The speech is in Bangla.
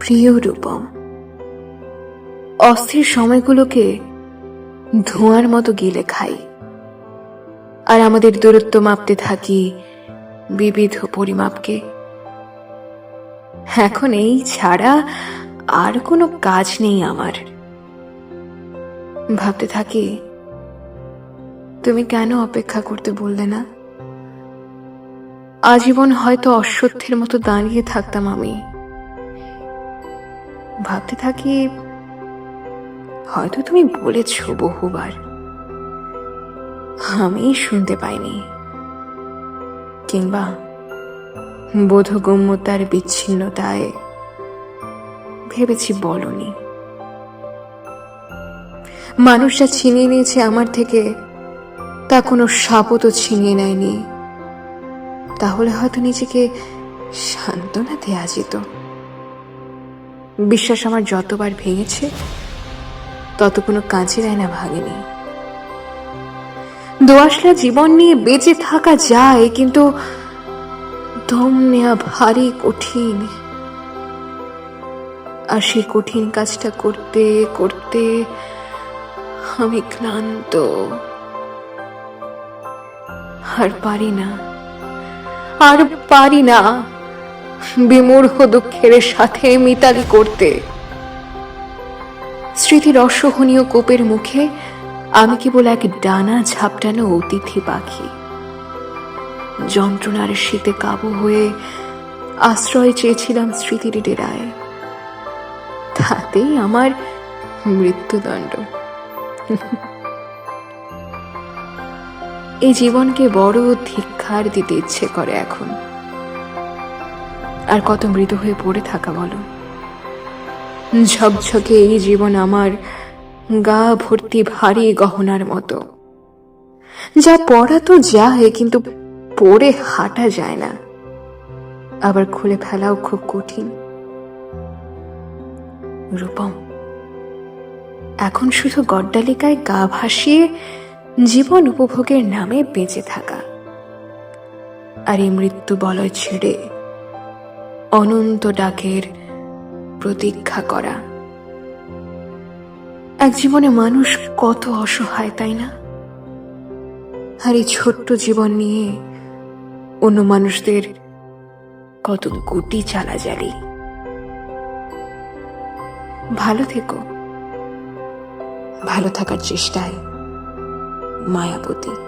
প্রিয় রূপম, অস্থির সময়গুলোকে ধোঁয়ার মতো গিলে খাই। আর আমাদের দূরত্ব মাপতে থাকি বিবিধ পরিমাপকে। এখন এই ছাড়া আর কোনো কাজ নেই আমার। ভাবতে থাকি, তুমি কেন অপেক্ষা করতে বললে না? আজীবন হয়তো অশ্বত্থের মতো দাঁড়িয়ে থাকতাম আমি। ভাবতে থাকি, হয়তো তুমি বলেছ বহুবার। আমি শুনতে পাইনি। কিংবা বোধগম্যতার বিচ্ছিন্নতায় ভেবেছি বলনি। মানুষটা ছিনিয়ে নিয়েছে আমার থেকে, তা কোনো সাপও ছিনিয়ে নেয়নি। তাহলে হয়তো নিজেকে সান্ত্বনা দেয়া যেত। বিশ্বাস আমার যতবার ভেঙেছে তত কোনো কাজে দেয় না ভাঙেনি দোয়াশলা জীবন নিয়ে বেঁচে থাকা যায়, কিন্তু দম নেওয়া ভারী কঠিন। আর সেই কঠিন কাজটা করতে করতে আমি ক্লান্ত। আর পারি না, আর পারি না। বিমূঢ় দুঃখের সাথে মিতালি করতে। স্মৃতির অসহনীয় কোপের মুখে আমি কেবল এক ডানা ঝাপটানো অতিথি পাখি। যন্ত্রণার শীতে কাবু হয়ে আশ্রয় চেয়েছিলাম স্মৃতির ডেরায়। তাতেই আমার মৃত্যুদণ্ড। এই জীবনকে বড় ধিক্ষার দিতে ইচ্ছে করে এখন। আর কত মৃত হয়ে পড়ে থাকা বলো। ঝকঝকে এই জীবন আমার গা ভর্তি ভারী গহনার মতো। যা পড়া তো যায়, কিন্তু পরে হাঁটা যায় না। আবার খুলে ফেলাও খুব কঠিন। রূপম, এখন শুধু গড্ডালিকায় গা ভাসিয়ে জীবন উপভোগের নামে বেঁচে থাকা। আর এই মৃত্যু বলয় ছেড়ে অনন্ত ডাকের প্রতীক্ষা করা। এক জীবনে মানুষ কত অসহায়, তাই না? আর এই ছোট্ট জীবন নিয়ে অন্য মানুষদের কত গুটি চালাজালি ভালো থেকো। ভালো থাকার চেষ্টায় মায়াবতী।